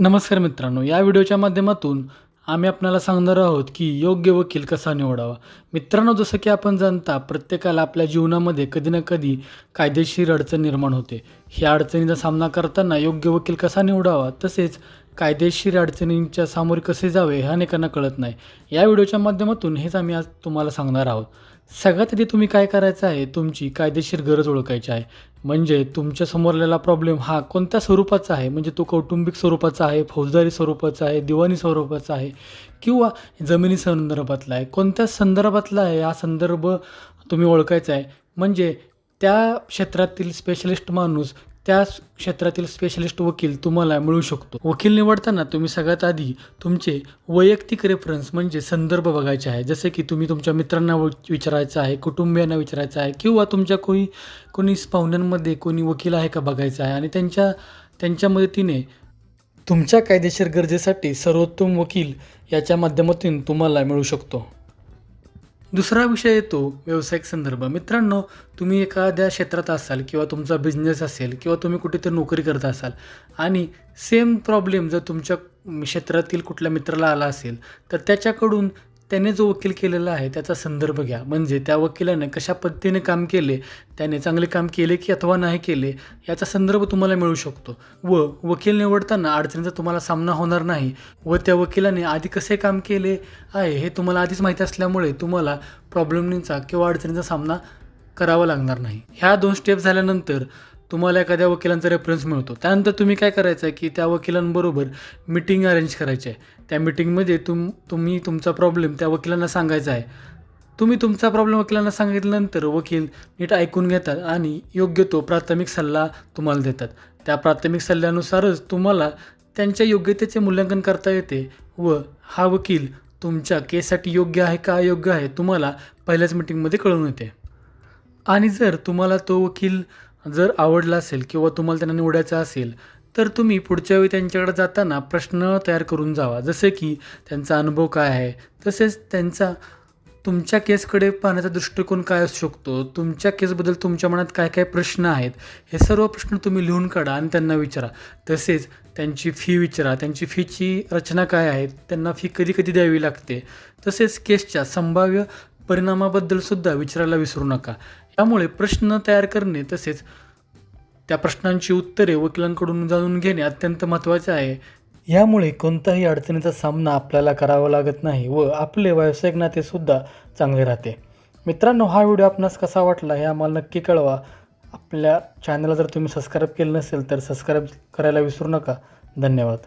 नमस्कार मित्रांनो या व्हिडिओच्या माध्यमातून आम्ही आपल्याला सांगणार आहोत की योग्य वकील कसा निवडावा. मित्रांनो जसं की आपण जाणता प्रत्येकाला आपल्या जीवनामध्ये कधी ना कधी कायदेशीर अडचण निर्माण होते. ह्या अडचणीचा सामना करताना योग्य वकील कसा निवडावा तसेच कायदेशीर अडचणींच्या सामोरे कसे जावे हे अनेकांना कळत नाही. या व्हिडिओच्या माध्यमातून हेच आम्ही आज तुम्हाला सांगणार आहोत. सगळ्यात आधी तुम्ही काय करायचं आहे? तुमची कायदेशीर गरज ओळखायची आहे. म्हणजे तुमच्या समोरलेला प्रॉब्लेम हा कोणत्या स्वरूपाचा आहे? म्हणजे तो कौटुंबिक स्वरूपाचा आहे फौजदारी स्वरूपाचा आहे दिवाणी स्वरूपाचा आहे किंवा जमिनी संदर्भातला आहे? कोणत्या संदर्भातला आहे? हा संदर्भ तुम्ही ओळखायचा आहे. म्हणजे त्या क्षेत्रातील स्पेशलिस्ट माणूस त्या क्षेत्रातील स्पेशलिस्ट वकील तुम्हाला मिळू शकतो. वकील निवडताना तुम्ही सगळ्यात आधी तुमचे वैयक्तिक रेफरन्स म्हणजे संदर्भ बघायचे आहे. जसे की तुम्ही तुमच्या मित्रांना व- विचारायचं आहे कुटुंबियांना विचारायचं आहे किंवा तुमच्या कोणी कोणी पाहुण्यांमध्ये कोणी वकील आहे का बघायचं आहे. आणि त्यांच्या त्यांच्या मदतीने तुमच्या कायदेशीर गरजेसाठी सर्वोत्तम वकील याच्या माध्यमातून तुम्हाला मिळू शकतो. दुसरा विषय येतो व्यावसायिक संदर्भ. मित्रांनो तुम्ही एखाद्या क्षेत्रात असाल किंवा तुमचा बिझनेस असेल किंवा तुम्ही कुठेतरी नोकरी करत असाल आणि सेम प्रॉब्लेम जर तुमच्या क्षेत्रातील कुठल्या मित्राला आला असेल तर त्याच्याकडून त्याने जो वकील केलेला आहे त्याचा संदर्भ घ्या. म्हणजे त्या वकिलाने कशा पद्धतीने काम केले त्याने चांगले काम केले की अथवा नाही केले याचा संदर्भ तुम्हाला मिळू शकतो. व वकील निवडताना अडचणीचा तुम्हाला सामना होणार नाही. व त्या वकिलाने आधी कसे काम केले आहे हे तुम्हाला आधीच माहिती असल्यामुळे तुम्हाला प्रॉब्लेमचा किंवा अडचणीचा सामना करावा लागणार नाही. ह्या दोन स्टेप झाल्यानंतर तुम्हाला एखाद्या वकिलांचा रेफरन्स मिळतो. त्यानंतर तुम्ही काय करायचं आहे की त्या वकिलांबरोबर मिटिंग अरेंज करायची आहे. त्या मिटिंगमध्ये तुम तुम्ही तुमचा प्रॉब्लेम त्या वकिलांना सांगायचा आहे. तुम्ही तुमचा प्रॉब्लेम वकिलांना सांगितल्यानंतर वकील नीट ऐकून घेतात आणि योग्य तो प्राथमिक सल्ला तुम्हाला देतात. त्या प्राथमिक सल्ल्यानुसारच तुम्हाला त्यांच्या योग्यतेचे मूल्यांकन करता येते व हा वकील तुमच्या केससाठी योग्य आहे का अयोग्य आहे तुम्हाला पहिल्याच मिटिंगमध्ये कळून येते. आणि जर तुम्हाला तो वकील जर आवडला असेल किंवा तुम्हाला त्यांना निवडायचा असेल तर तुम्ही पुढच्या वेळी त्यांच्याकडे जाताना प्रश्न तयार करून जावा. जसे की त्यांचा अनुभव काय आहे तसेच त्यांचा तुमच्या केसकडे पाहण्याचा दृष्टिकोन काय असू शकतो तुमच्या केसबद्दल तुमच्या मनात काय काय प्रश्न आहेत हे सर्व प्रश्न तुम्ही लिहून काढा आणि त्यांना विचारा. तसेच त्यांची फी विचारा. त्यांची फीची रचना काय आहे त्यांना फी कधी कधी द्यावी लागते. तसेच केसच्या संभाव्य परिणामाबद्दल सुद्धा विचारायला विसरू नका. त्यामुळे प्रश्न तयार करणे तसेच त्या प्रश्नांची उत्तरे वकिलांकडून जाणून घेणे अत्यंत महत्त्वाचे आहे. यामुळे कोणताही अडचणीचा सामना आपल्याला करावा लागत नाही व आपले व्यावसायिक नातेसुद्धा चांगले राहते. मित्रांनो हा व्हिडिओ आपणास कसा वाटला हे आम्हाला नक्की कळवा. आपल्या चॅनलला जर तुम्ही सबस्क्राईब केलं नसेल तर सबस्क्राईब करायला विसरू नका. धन्यवाद.